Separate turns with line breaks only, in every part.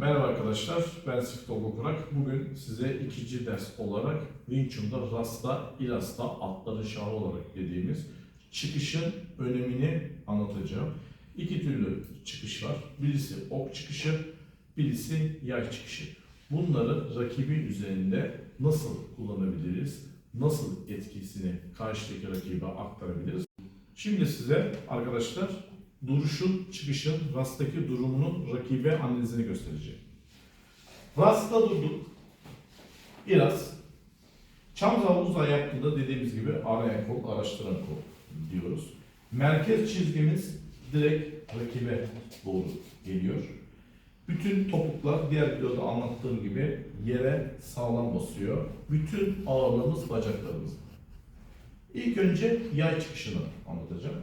Merhaba arkadaşlar, ben Sifit Kurak. Bugün size ikinci ders olarak Wing Rasta, İlasta atların şahı olarak dediğimiz çıkışın önemini anlatacağım. İki türlü çıkış var. Birisi ok çıkışı, birisi yay çıkışı. Bunları rakibin üzerinde nasıl kullanabiliriz, nasıl etkisini karşıdaki rakibe aktarabiliriz? Şimdi size arkadaşlar duruşun, çıkışın, rastaki durumunun rakibe analizini göstereceğim. Rasta durduk. Biraz. Çam havuz ayakında dediğimiz gibi arayan kol, araştıran kol diyoruz. Merkez çizgimiz direkt rakibe doğru geliyor. Bütün topuklar diğer videoda anlattığım gibi yere sağlam basıyor. Bütün ağırlığımız bacaklarımız. İlk önce yay çıkışını anlatacağım.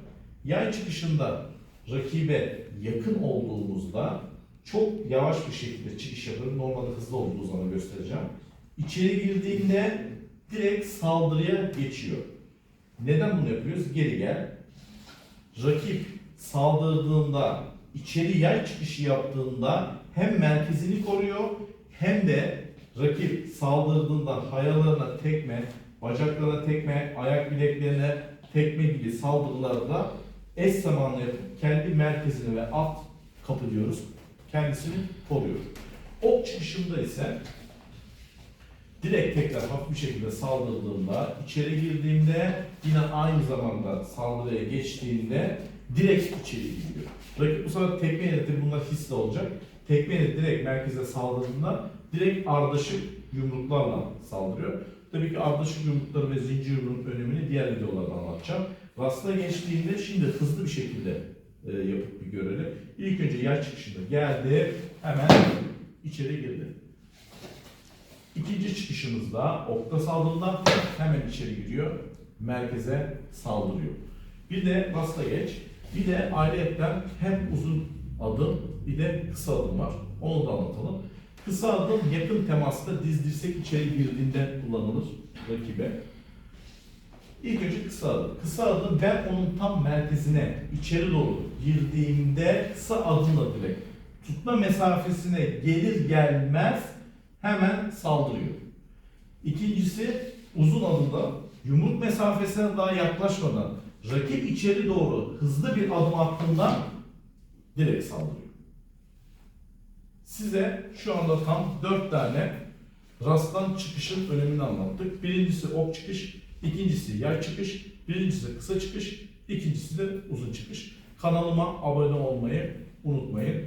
Yay çıkışında rakibe yakın olduğumuzda çok yavaş bir şekilde çıkış yapıyorum. Normalde hızlı olduğu zaman göstereceğim. İçeri girdiğinde direkt saldırıya geçiyor. Neden bunu yapıyoruz? Geri gel. Rakip saldırdığında, içeri yay çıkışı yaptığında hem merkezini koruyor hem de rakip saldırdığında hayalarına tekme, bacaklarına tekme, ayak bileklerine tekme gibi saldırılarda eş zamanlı yapıp kendi merkezini ve alt kapı diyoruz. Kendisini koruyor. Ok çıkışında ise direkt tekrar hafif bir şekilde saldırdığımda, içeri girdiğimde yine aynı zamanda saldırıya geçtiğinde direkt içeri giriyor. Rakip bu sefer tekme yönetimi bunlar hisli olacak. Tekme yönetimi direkt merkeze saldırdığında direkt ardışık yumruklarla saldırıyor. Tabii ki ardışık yumrukları ve zincir yumruğun önemini diğer videolarda anlatacağım. Rasta geçtiğinde şimdi hızlı bir şekilde e, yapıp bir görelim. İlk önce yer çıkışında geldi, hemen içeri girdi. İkinci çıkışımızda okta saldırıda hemen içeri giriyor, merkeze saldırıyor. Bir de rasta geç, bir de ayrıyetten hem uzun adım bir de kısa adım var. Onu da anlatalım. Kısa adım yakın temasta diz dirsek içeri girdiğinde kullanılır rakibe. İlk önce kısa adım. Kısa adım ben onun tam merkezine içeri doğru girdiğimde kısa adımla direkt tutma mesafesine gelir gelmez hemen saldırıyor. İkincisi uzun adımda yumruk mesafesine daha yaklaşmadan rakip içeri doğru hızlı bir adım attığında direkt saldırıyor. Size şu anda tam 4 tane rasttan çıkışın önemini anlattık. Birincisi ok çıkış, ikincisi yay çıkış, birincisi kısa çıkış, ikincisi de uzun çıkış. Kanalıma abone olmayı unutmayın.